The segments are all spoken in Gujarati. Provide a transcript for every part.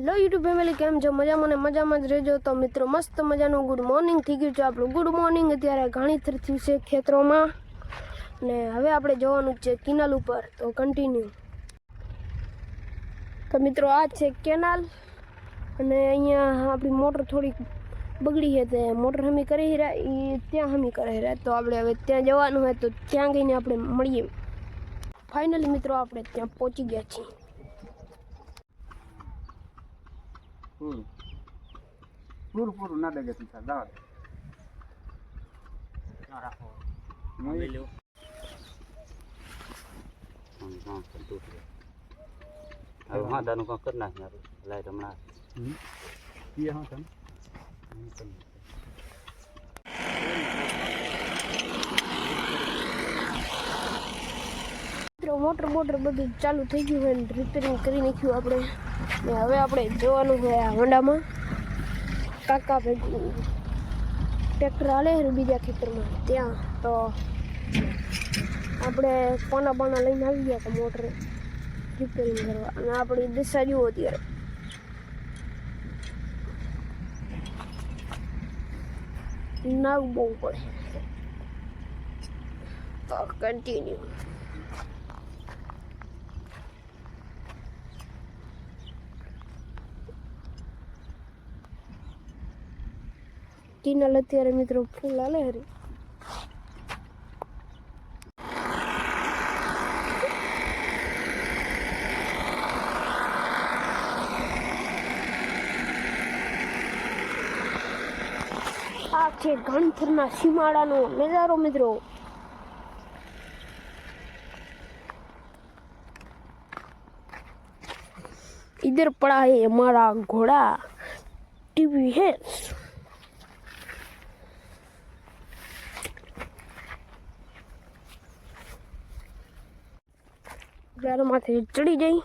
હેલો યુટ્યુબ ફેમિલી કેમ છો? મજામાં ને મજામાં જ રહેજો. તો મિત્રો, મસ્ત મજાનું ગુડ મોર્નિંગ થઈ ગયું છે આપણું. ગુડ મોર્નિંગ અત્યારે ઘણી થયું છે ખેતરોમાં. ને હવે આપણે જવાનું છે કિનાલ ઉપર. તો કન્ટિન્યુ તો મિત્રો, આ છે કેનાલ. અને અહીંયા આપણી મોટર થોડીક બગડી છે, તે મોટર હમી કરી રહ્યા એ ત્યાં હમી કરાવી રહ્યા. તો આપણે હવે ત્યાં જવાનું હોય તો ત્યાં ગઈને આપણે મળીએ. ફાઇનલી મિત્રો, આપણે ત્યાં પહોંચી ગયા છીએ. પૂરું પૂરું પૂરું ના ડગે સીધા દાળ હવે હા દાનું કાંક કરી નાખ યાર લાઈટ હમણાં પીએ હા મિત્રો મોટર મોટર બધું ચાલુ થઈ ગયું હોય રિપેરિંગ કરી નાખ્યું આપણે. ને હવે આપણે જોવાનું છે આ હોન્ડામાં. કાકા ભેગું ટ્રેક્ટર હાલે બીજા ખેતરમાં. ત્યાં તો આપણે પાના પાના લઈને આવી ગયા હતા મોટર. રિપેરિંગ કરવા. અને આપણી દિશા જુઓ અત્યારે. નાવ બહુ પડે. તો કન્ટિન્યુ કિનલ અત્યારે મિત્રો ફૂલ હાલે હરી આ છે ગણપુરના સીમાડાનો નજારો મિત્રો इधर पड़ा है हमारा घोड़ा टीवी है જ્યારે માથે ચડી જઈ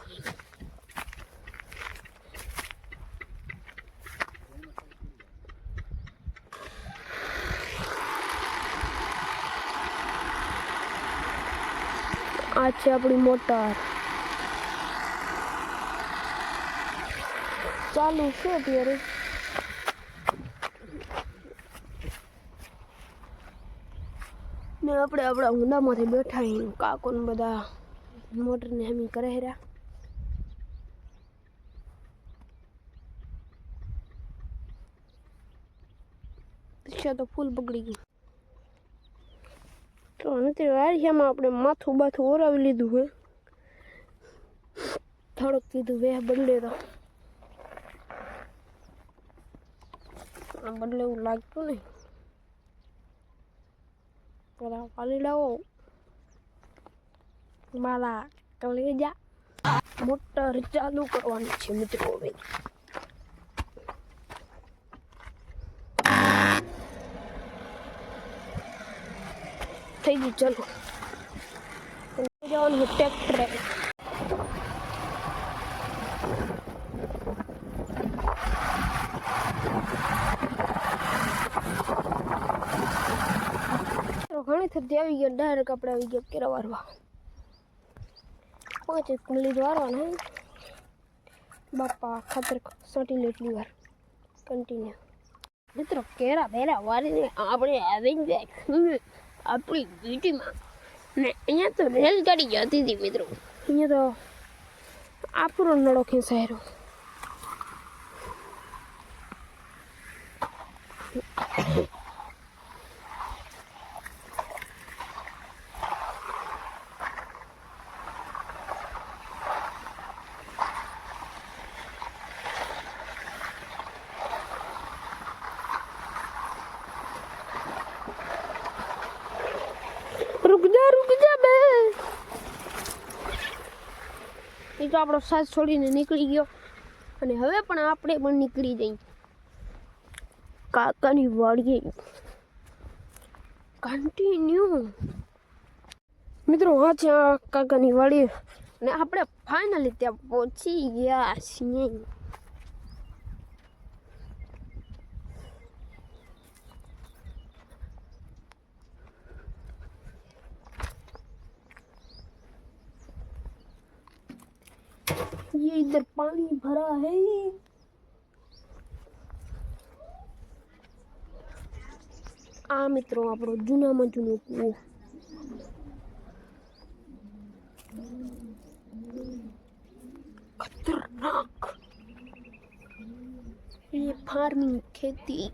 આ છે આપણી મોટર. ચાલુ છે અત્યારે. ને આપણે આપણા ઊંડામાંથી બેઠા કાકો કાકોને બધા. મોટરને હમી કરે હેરા રિક્ષા તો ફૂલ બગડી ગઈ તો નથી વારિયામાં આપણે માથું બાથું ઓરાવી લીધું હે. થોડુંક કીધું વેહ બદલે તો. બદલે એવું લાગતું નહીં. પેલા પાલી લાવો મારા કલેજા મોટર ચાલુ કરવાની છે મિત્રો હવે થઈ ગયું ચલો જવાનું ટ્રેક્ટર ઘણી થતી આવી ગયા ડાયરેક્ટ આપણે આવી ગયા કેરા વારવા પાંચ એક દ્વારા ને. બાપા ખાતર સોટી લે એટલી વાર કન્ટિન્યુ મિત્રો કેરા બેરા વારીને આપણે આવી જાય આપણી વીટીમાં ને અહીંયા તો રેલગાડી જતી હતી મિત્રો અહીંયા તો આપણો નળો ખેંચાયેલો રૂક જા રૂક જા બે એ તો આપણો સાથ છોડીને નીકળી ગયો. અને હવે પણ આપણે પણ નીકળી જઈ કાકાની વાડીએ. કન્ટિન્યુ મિત્રો હા છે કાકાની વાડી અને આપણે ફાઇનલી ત્યાં પહોંચી ગયા છીએ. इधर पानी भरा है। આ મિત્રો આપણો જૂનામાં જૂનો કૂવો ખતરનાક એ ફાર્મિંગ ખેતી